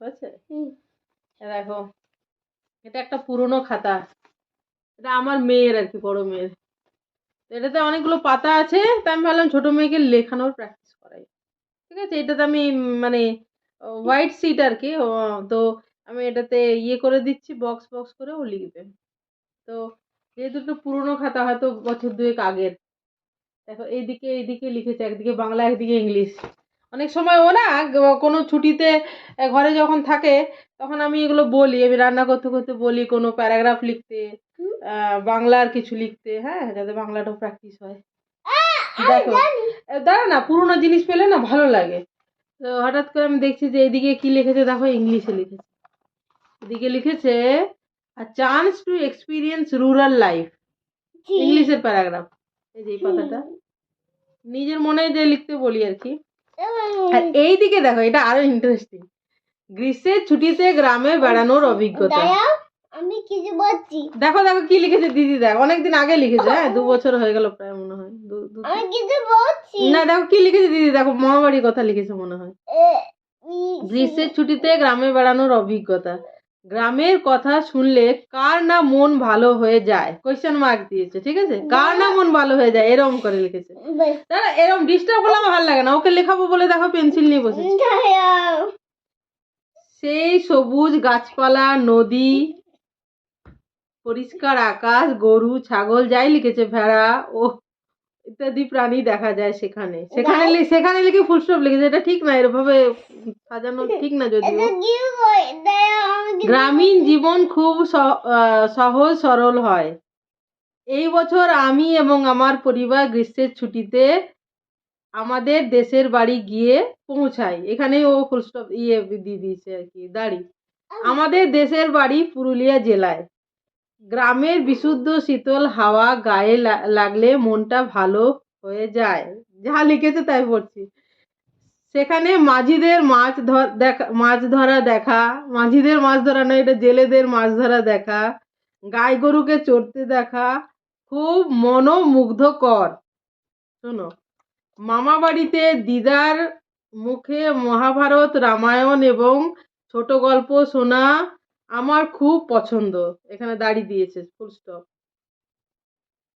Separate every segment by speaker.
Speaker 1: দেখো এটা একটা পুরনো খাতা। এটা আমার মেয়ের আর কি বড় মেয়ের। তো এটাতে অনেকগুলো পাতা আছে তাই আমি ভাবলাম ছোট মেয়েকে লেখানোর প্র্যাকটিস করাই। ঠিক আছে? এটাতে আমি মানে হোয়াইট সিট আর কি তো আমি এটাতে ইয়ে করে দিচ্ছি বক্স বক্স করে ও লিখবে। তো যেহেতু একটু পুরনো খাতা হয়তো বছর দুয়েক আগের। দেখো এইদিকে এইদিকে লিখেছে একদিকে বাংলা একদিকে ইংলিশ। অনেক সময় ও না কোনো ছুটিতে ঘরে যখন থাকে তখন আমি এগুলো বলি। আমি রান্না করতে করতে বলি কোনো প্যারাগ্রাফ লিখতে বাংলার কিছু লিখতে হ্যাঁ যাতে বাংলাটাও প্র্যাকটিস হয়। দেখো দাঁড়া না পুরোনো জিনিস পেলে না ভালো লাগে। তো হঠাৎ করে আমি দেখছি যে এইদিকে কি লিখেছে দেখো ইংলিশে লিখেছে। এদিকে লিখেছে a chance to experience rural life ইংলিশের প্যারাগ্রাফ। এই যে এই পাতাটা। নিজের মনে যে লিখতে বলি আর কি। আর এই দিকে দেখো এটা আরও ইন্টারেস্টিং গ্রীষ্মের ছুটিতে গ্রামে বেড়ানোর অভিজ্ঞতা।
Speaker 2: আমি কিছু বলছি?
Speaker 1: দেখো দেখো কি লিখেছে দিদি দেখ অনেকদিন আগে লিখেছে হ্যাঁ দু বছর হয়ে গেল প্রায় মনে হয়
Speaker 2: আমি কিছু বলছি?
Speaker 1: না দেখো কি লিখেছে দিদি দেখো মামাবাড়ির কথা লিখেছে মনে হয়। গ্রীষ্মের ছুটিতে গ্রামে বেড়ানোর অভিজ্ঞতা। গ্রামের কথা শুনলে কার না মন ভালো হয়ে যায়? কোয়েশ্চেন মার্ক দিয়েছে ঠিক আছে? কার না মন ভালো হয়ে যায়? এরকম করে লিখেছে। দাঁড়া এরকম ডিস্টার্ব করলে আমার ভালো লাগে না ওকে লেখাবো বলে দেখো পেন্সিল নিয়ে বসেছে। সেই সবুজ গাছপালা নদী পরিষ্কার আকাশ গরু ছাগল যাই লিখেছে ভেড়া ও ইত্যাদি প্রাণী দেখা যায় সেখানে। সেখানে সেখানে লিখে ফুল স্টপ লিখেছে। এটা ঠিক না এরভাবে সাজানো ঠিক না যদিও। গ্রামীণ জীবন খুব সহজ সরল হয়। এই বছর আমি এবং আমার পরিবার গ্রীষ্মের ছুটিতে আমাদের দেশের বাড়ি গিয়ে পৌঁছায় এখানেই ও ফুল স্টপ ইয়ে দিয়ে দিয়েছে আর কি, দাড়ি। আমাদের দেশের বাড়ি পুরুলিয়া জেলায়। গ্রামের বিশুদ্ধ শীতল হাওয়া গায়ে লাগলে মনটা ভালো হয়ে যায়। যা লিখেছে তাই পড়ছি। সেখানে মাঝিদের মাছ ধর দেখা, মাছ ধরা দেখা। মাঝিদের মাছ ধরা নয় এটা জেলেদের মাছ ধরা দেখা। গাই গরুকে চড়তে দেখা। খুব মনোমুগ্ধকর। শোনো মামা বাড়িতে দিদার মুখে মহাভারত রামায়ণ এবং ছোট গল্প শোনা আমার খুব পছন্দ। এখানে দাড়ি দিয়েছে ফুল স্টপ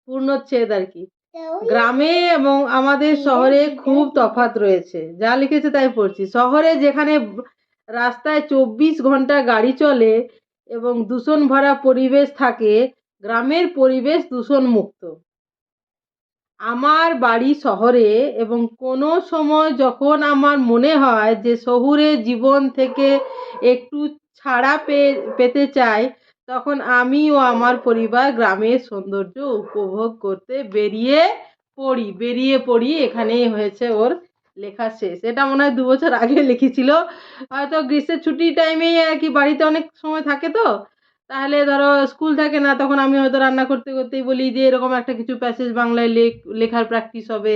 Speaker 1: পূর্ণচ্ছেদ আর কি। গ্রামে এবং আমাদের শহরে খুব তফাৎ রয়েছে। যা লিখেছে তাই পড়ছি। শহরে যেখানে রাস্তায় চব্বিশ ঘণ্টা গাড়ি চলে এবং দূষণ ভরা পরিবেশ থাকে, গ্রামের পরিবেশ দূষণ মুক্ত আমার বাড়ি শহরে এবং কোনো সময় যখন আমার মনে হয় যে শহুরে জীবন থেকে একটু ছাড়া পেয়ে পেতে চাই, তখন আমি ও আমার পরিবার গ্রামের সৌন্দর্য উপভোগ করতে বেরিয়ে পড়ি বেরিয়ে পড়ি। এখানেই হয়েছে ওর লেখা শেষ। এটা মনে হয় দু বছর আগে লিখেছিল। হয়তো গ্রীষ্মের ছুটির টাইমেই আর কি বাড়িতে অনেক সময় থাকে তো। তাহলে ধরো স্কুল থাকে না তখন আমি হয়তো রান্না করতে করতেই বলি যে এরকম একটা কিছু প্যাসেজ বাংলায় লেখ লেখার প্র্যাকটিস হবে।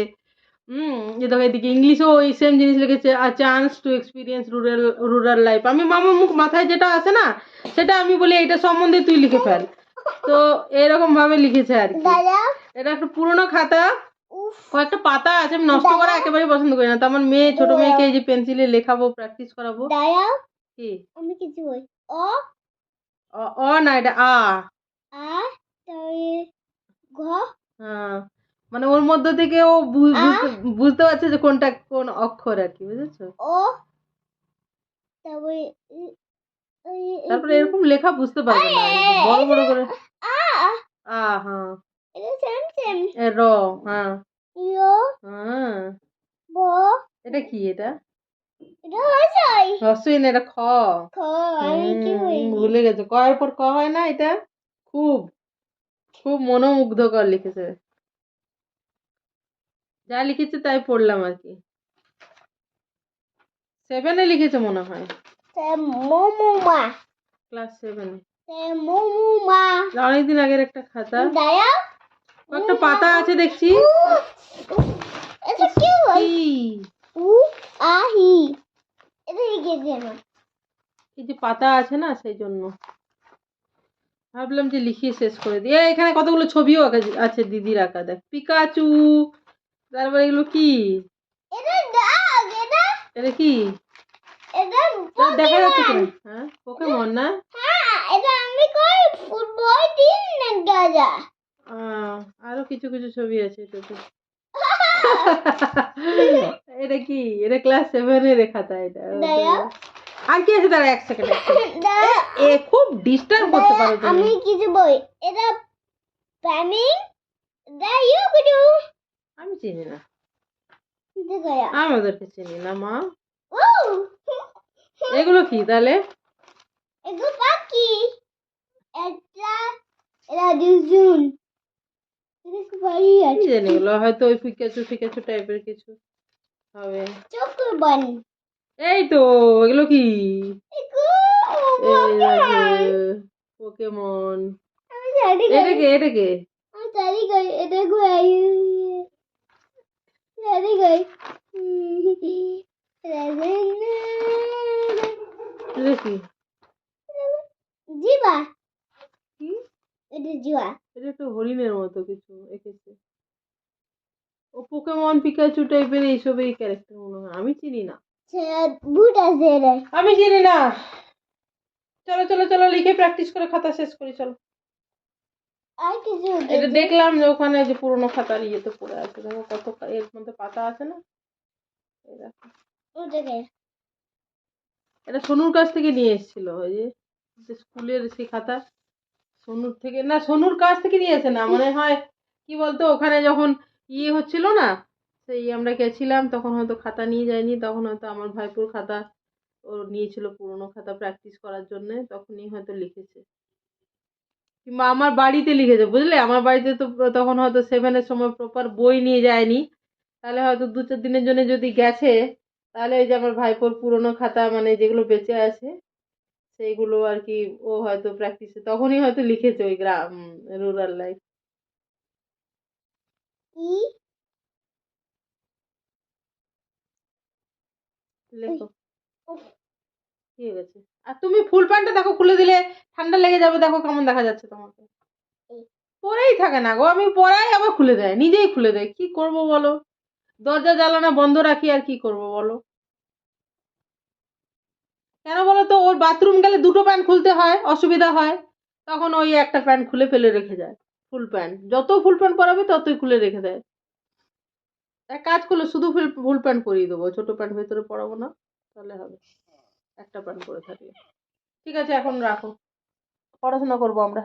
Speaker 1: হুম যে দেখো এদিকে ইংলিশেও ওই সেম জিনিস লিখেছে a chance to experience rural rural life আমি মামা মুখ মাথায় যেটা আসে না সেটা আমি বলি এটা সম্বন্ধে তুই লিখে ফেল। তো এরকম ভাবে লিখেছে আর কি। এটা একটা পুরোনো খাতা। কয়েকটা পাতা আছে আমি নষ্ট করা একেবারেই পছন্দ করি না। তো আমার মেয়ে ছোট মেয়েকে এই যে পেন্সিলে লেখাবো প্র্যাকটিস করাবো। কি?
Speaker 2: আমি কিছু বই অ
Speaker 1: অ- অ না এটা আ
Speaker 2: আ ঘ।
Speaker 1: হ্যাঁ মানে ওর মধ্য থেকে ও? বুঝতে- পারছে যে কোনটা কোন অক্ষর আর কি বুঝেছ?
Speaker 2: ও। তারপরে
Speaker 1: এরকম লেখা বুঝতে পারবে না বড় বড় করে।
Speaker 2: আ
Speaker 1: আ। হ্যাঁ র হ্যাঁ
Speaker 2: ইও
Speaker 1: হ্যাঁ
Speaker 2: ব।
Speaker 1: এটা কি এটা? হসইন এটা খ। ভুলে গেছে। ক এর পর ক হয় না এটা? খুব খুব মনোমুগ্ধকর লিখেছে। যা লিখেছে তাই পড়লাম আর কি। সেভেনে লিখেছে মনে হয়। ক্লাস সেভেনে অনেকদিন আগের একটা খাতা। কয়েকটা পাতা আছে দেখছি।
Speaker 2: এটা
Speaker 1: এই যে পাতা আছে না সেই জন্য। ভাবলাম যে লিখিয়ে শেষ করে দিই। এখানে কতগুলো ছবিও আছে দিদির আঁকা দেখ। পিকাচু তারপরে এগুলো কি?
Speaker 2: এটা
Speaker 1: কি? দেখা যাচ্ছে হ্যাঁ পোকেমন না?
Speaker 2: হ্যাঁ
Speaker 1: আরও কিছু কিছু ছবি আছে এটাতে। এটা কি? এটা ক্লাস সেভেনের খাতা এটা। আর কি আছে তারা এক সেকেন্ড এ খুব ডিস্টার্ব করতে পারো
Speaker 2: আমি কিছু বই। এটা প্যামিং দা ইউ গুডু
Speaker 1: আমি চিনি না। আমি ওদেরকে চিনি না মা। এগুলো কি তাহলে?
Speaker 2: এগো পাখি। এটা এটা দুজন। খুব আছে।
Speaker 1: জানি এগুলো হয়তো ওই ফিকাচু ফিকাচু টাইপের কিছু হবে।
Speaker 2: চোখের বান।
Speaker 1: এই তো এগুলো কি? পোকেমন এটা কে এটা কে
Speaker 2: জানি গই এটা গই জানি গই
Speaker 1: এটা কি?
Speaker 2: জিবা।
Speaker 1: কি?
Speaker 2: এটা জিবা
Speaker 1: এটা একটু হরিণের মতো কিছু এঁকেছে। ও পোকেমন পিকাচু টাইপের এইসব এই ক্যারেক্টার মনে হয়। আমি চিনি না।
Speaker 2: বুট আছে
Speaker 1: আমি চিনি না। চলো চলো চলো লিখে প্র্যাকটিস করে খাতা শেষ করি চলো।
Speaker 2: আর কিছু
Speaker 1: এটা দেখলাম যে ওখানে যে পুরোনো খাতার ইয়েতে পড়ে আছে। দেখো কত এর মধ্যে পাতা আছে না? এটা সোনুর কাছ থেকে নিয়ে এসেছিল। ওই যে স্কুলের সেই খাতা। সোনুর থেকে না সোনুর কাছ থেকে নিয়েছে না মনে হয় কি বলতো ওখানে যখন ইয়ে হচ্ছিল না সেই আমরা গেছিলাম তখন হয়তো খাতা নিয়ে যায়নি তখন হয়তো আমার ভাইপুর খাতা ও নিয়েছিল পুরোনো খাতা প্র্যাকটিস করার জন্য তখনই হয়তো লিখেছে। কিংবা আমার বাড়িতে লিখেছে বুঝলে? আমার বাড়িতে তো তখন হয়তো সেভেনের সময় প্রপার বই নিয়ে যায়নি তাহলে হয়তো দু চার দিনের জন্য যদি গেছে তাহলে ওই যে আমার ভাইপোর পুরোনো খাতা মানে যেগুলো বেঁচে আছে সেইগুলো আর কি ও হয়তো প্র্যাকটিসে তখনই হয়তো লিখেছে ওই গ্রাম রুরাল লাইফ লেখো। কি হয়ে আর তুমি ফুল প্যান্টটা দেখো খুলে দিলে ঠান্ডা লেগে যাবে দেখো কেমন দেখা যাচ্ছে তোমাকে। পরেই থাকে না গো আমি পরাই আবার খুলে দেয় নিজেই খুলে দেয় কি করব বলো? দরজা জ্বালানা বন্ধ রাখি আর কি করব বলো? কেন বলো তো ওর বাথরুম গেলে দুটো প্যান্ট খুলতে হয়, অসুবিধা হয়। তখন ওই একটা প্যান্ট খুলে ফেলে রেখে যায় ফুল প্যান্ট যত ফুল প্যান্ট পরাবে ততই খুলে রেখে দেয়। এক কাজ করলে, শুধু ফুল ফুল প্যান্ট পরিয়ে দেবো। ছোটো প্যান্ট ভেতরে পরাবো না, তাহলে হবে। একটা প্যান্ট পরে থাকলে। ঠিক আছে, এখন রাখো। পড়াশোনা করব আমরা।